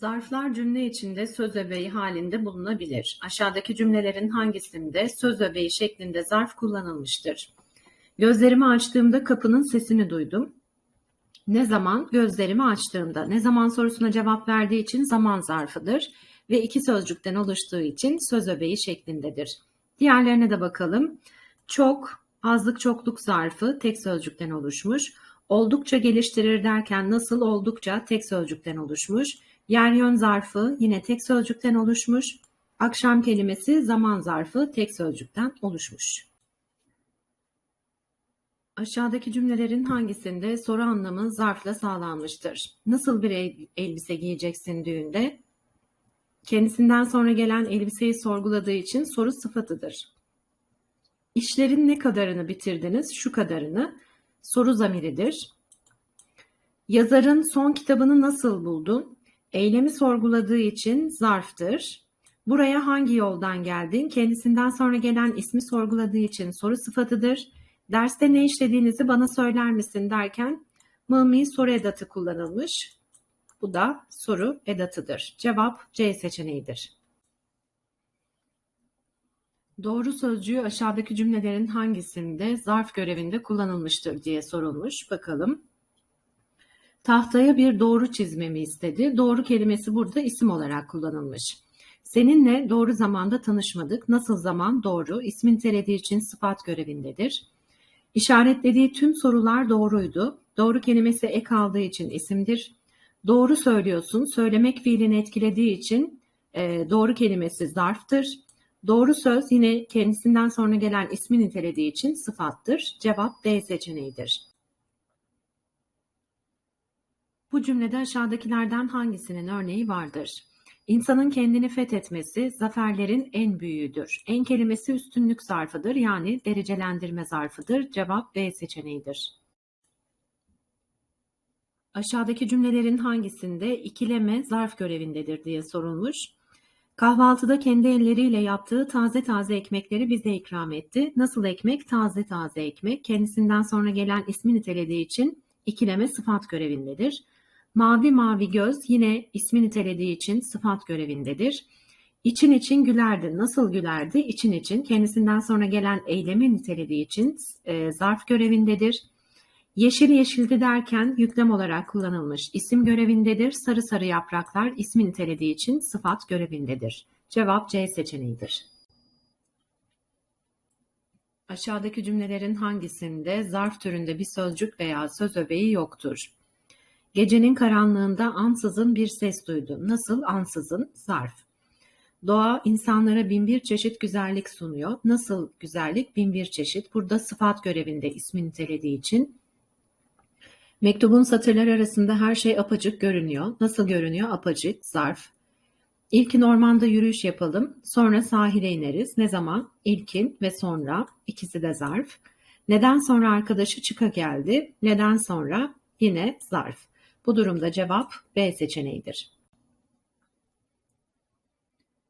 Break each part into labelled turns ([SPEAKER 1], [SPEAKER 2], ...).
[SPEAKER 1] Zarflar cümle içinde söz öbeği halinde bulunabilir. Aşağıdaki cümlelerin hangisinde söz öbeği şeklinde zarf kullanılmıştır? Gözlerimi açtığımda kapının sesini duydum. Ne zaman? Gözlerimi açtığımda. Ne zaman sorusuna cevap verdiği için zaman zarfıdır ve iki sözcükten oluştuğu için söz öbeği şeklindedir. Diğerlerine de bakalım. Çok, azlık çokluk zarfı tek sözcükten oluşmuş. Oldukça geliştirir derken nasıl oldukça tek sözcükten oluşmuş. Yer yön zarfı yine tek sözcükten oluşmuş. Akşam kelimesi zaman zarfı tek sözcükten oluşmuş. Aşağıdaki cümlelerin hangisinde soru anlamı zarfla sağlanmıştır? Nasıl bir el- elbise giyeceksin düğünde? Kendisinden sonra gelen elbiseyi sorguladığı için soru sıfatıdır. İşlerin ne kadarını bitirdiniz? Şu kadarını. Soru zamiridir. Yazarın son kitabını nasıl buldun? Eylemi sorguladığı için zarftır. Buraya hangi yoldan geldin? Kendisinden sonra gelen ismi sorguladığı için soru sıfatıdır. Derste ne işlediğinizi bana söyler misin derken mımi soru edatı kullanılmış. Bu da soru edatıdır. Cevap C seçeneğidir. Doğru sözcüğü aşağıdaki cümlelerin hangisinde zarf görevinde kullanılmıştır diye sorulmuş. Bakalım. Tahtaya bir doğru çizmemi istedi. Doğru kelimesi burada isim olarak kullanılmış. Seninle doğru zamanda tanışmadık. Nasıl zaman? Doğru. İsmin telediği için sıfat görevindedir. İşaretlediği tüm sorular doğruydu. Doğru kelimesi ek aldığı için isimdir. Doğru söylüyorsun. Söylemek fiilini etkilediği için e, doğru kelimesi zarftır. Doğru söz yine kendisinden sonra gelen ismi nitelediği için sıfattır. Cevap D seçeneğidir. Bu cümlede aşağıdakilerden hangisinin örneği vardır? İnsanın kendini fethetmesi zaferlerin en büyüğüdür. En kelimesi üstünlük zarfıdır yani derecelendirme zarfıdır. Cevap B seçeneğidir. Aşağıdaki cümlelerin hangisinde ikileme zarf görevindedir diye sorulmuş. Kahvaltıda kendi elleriyle yaptığı taze taze ekmekleri bize ikram etti. Nasıl ekmek? Taze taze ekmek. Kendisinden sonra gelen ismi nitelediği için ikileme sıfat görevindedir. Mavi mavi göz yine ismi nitelediği için sıfat görevindedir. İçin için gülerdi. Nasıl gülerdi? İçin için kendisinden sonra gelen eylemi nitelediği için e, zarf görevindedir. Yeşil yeşildi derken yüklem olarak kullanılmış isim görevindedir. Sarı sarı yapraklar ismi nitelediği için sıfat görevindedir. Cevap C seçeneğidir. Aşağıdaki cümlelerin hangisinde zarf türünde bir sözcük veya söz öbeği yoktur? Gecenin karanlığında ansızın bir ses duydum. Nasıl ansızın? Zarf. Doğa insanlara bin bir çeşit güzellik sunuyor. Nasıl güzellik? Bin bir çeşit. Burada sıfat görevinde ismi nitelediği için Mektubun satırlar arasında her şey apacık görünüyor. Nasıl görünüyor? Apacık, zarf. İlkin ormanda yürüyüş yapalım, sonra sahile ineriz. Ne zaman? İlkin ve sonra. İkisi de zarf. Neden sonra arkadaşı çıka geldi? Neden sonra? Yine zarf. Bu durumda cevap B seçeneğidir.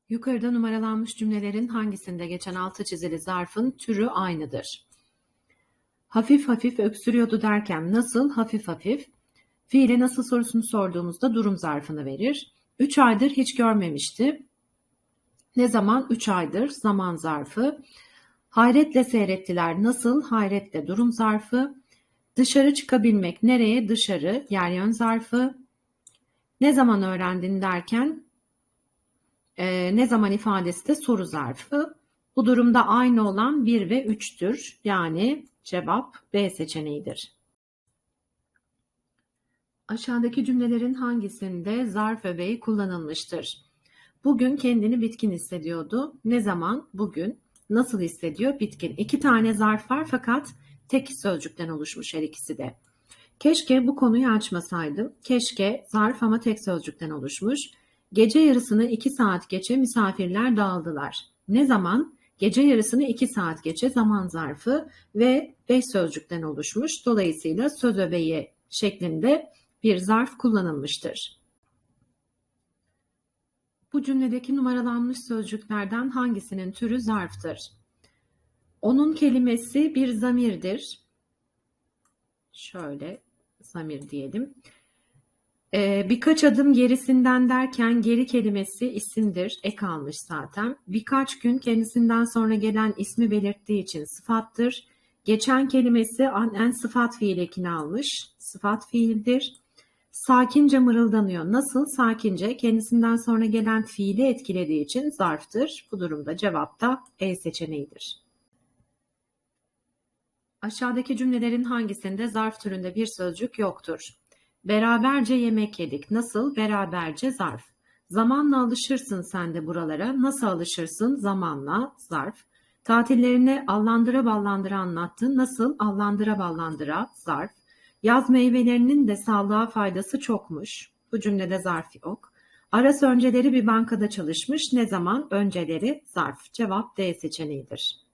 [SPEAKER 1] Yukarıda numaralanmış cümlelerin hangisinde geçen altı çizili zarfın türü aynıdır? Hafif hafif öksürüyordu derken nasıl hafif hafif? Fiile nasıl sorusunu sorduğumuzda durum zarfını verir. 3 aydır hiç görmemişti. Ne zaman? 3 aydır zaman zarfı. Hayretle seyrettiler. Nasıl? Hayretle durum zarfı. Dışarı çıkabilmek nereye? Dışarı yer yön zarfı. Ne zaman öğrendin derken e, ne zaman ifadesi de soru zarfı. Bu durumda aynı olan 1 ve 3'tür. Yani cevap B seçeneğidir. Aşağıdaki cümlelerin hangisinde zarf öbeği kullanılmıştır? Bugün kendini bitkin hissediyordu. Ne zaman? Bugün. Nasıl hissediyor? Bitkin. İki tane zarf var fakat tek sözcükten oluşmuş her ikisi de. Keşke bu konuyu açmasaydım. Keşke zarf ama tek sözcükten oluşmuş. Gece yarısını iki saat geçe misafirler dağıldılar. Ne zaman? Gece yarısını iki saat geçe zaman zarfı ve beş sözcükten oluşmuş. Dolayısıyla söz öbeği şeklinde bir zarf kullanılmıştır. Bu cümledeki numaralanmış sözcüklerden hangisinin türü zarftır? Onun kelimesi bir zamirdir. Şöyle zamir diyelim. Ee, birkaç adım gerisinden derken geri kelimesi isimdir. Ek almış zaten. Birkaç gün kendisinden sonra gelen ismi belirttiği için sıfattır. Geçen kelimesi an en sıfat fiil ekini almış. Sıfat fiildir. Sakince mırıldanıyor. Nasıl? Sakince kendisinden sonra gelen fiili etkilediği için zarftır. Bu durumda cevap da E seçeneğidir. Aşağıdaki cümlelerin hangisinde zarf türünde bir sözcük yoktur? Beraberce yemek yedik. Nasıl? Beraberce zarf. Zamanla alışırsın sen de buralara. Nasıl alışırsın? Zamanla zarf. Tatillerini allandıra ballandıra anlattın. Nasıl? Allandıra ballandıra zarf. Yaz meyvelerinin de sağlığa faydası çokmuş. Bu cümlede zarf yok. Aras önceleri bir bankada çalışmış. Ne zaman? Önceleri zarf. Cevap D seçeneğidir.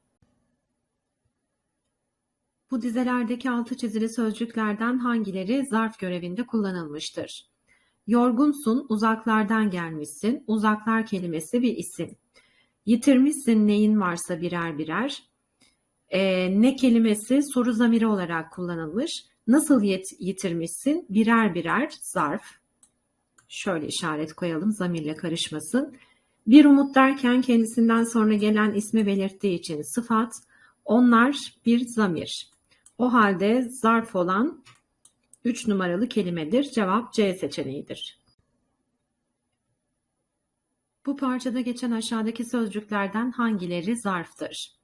[SPEAKER 1] Bu dizelerdeki altı çizili sözcüklerden hangileri zarf görevinde kullanılmıştır? Yorgunsun, uzaklardan gelmişsin. Uzaklar kelimesi bir isim. Yitirmişsin neyin varsa birer birer. Ee, ne kelimesi soru zamiri olarak kullanılmış. Nasıl yet yitirmişsin? Birer birer zarf. Şöyle işaret koyalım zamirle karışmasın. Bir umut derken kendisinden sonra gelen ismi belirttiği için sıfat. Onlar bir zamir. O halde zarf olan 3 numaralı kelimedir. Cevap C seçeneğidir. Bu parçada geçen aşağıdaki sözcüklerden hangileri zarftır?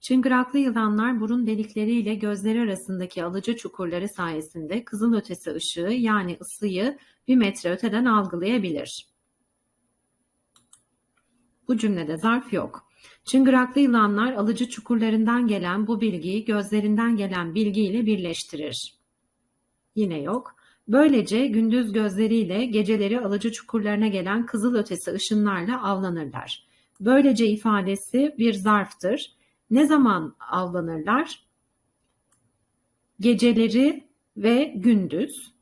[SPEAKER 1] Çıngıraklı yılanlar burun delikleriyle gözleri arasındaki alıcı çukurları sayesinde kızılötesi ışığı yani ısıyı bir metre öteden algılayabilir. Bu cümlede zarf yok. Çıngıraklı yılanlar alıcı çukurlarından gelen bu bilgiyi gözlerinden gelen bilgiyle birleştirir. Yine yok. Böylece gündüz gözleriyle geceleri alıcı çukurlarına gelen kızıl ötesi ışınlarla avlanırlar. Böylece ifadesi bir zarftır. Ne zaman avlanırlar? Geceleri ve gündüz.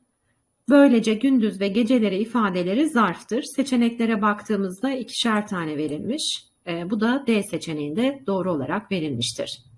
[SPEAKER 1] Böylece gündüz ve geceleri ifadeleri zarftır. Seçeneklere baktığımızda ikişer tane verilmiş. E, bu da D seçeneğinde doğru olarak verilmiştir.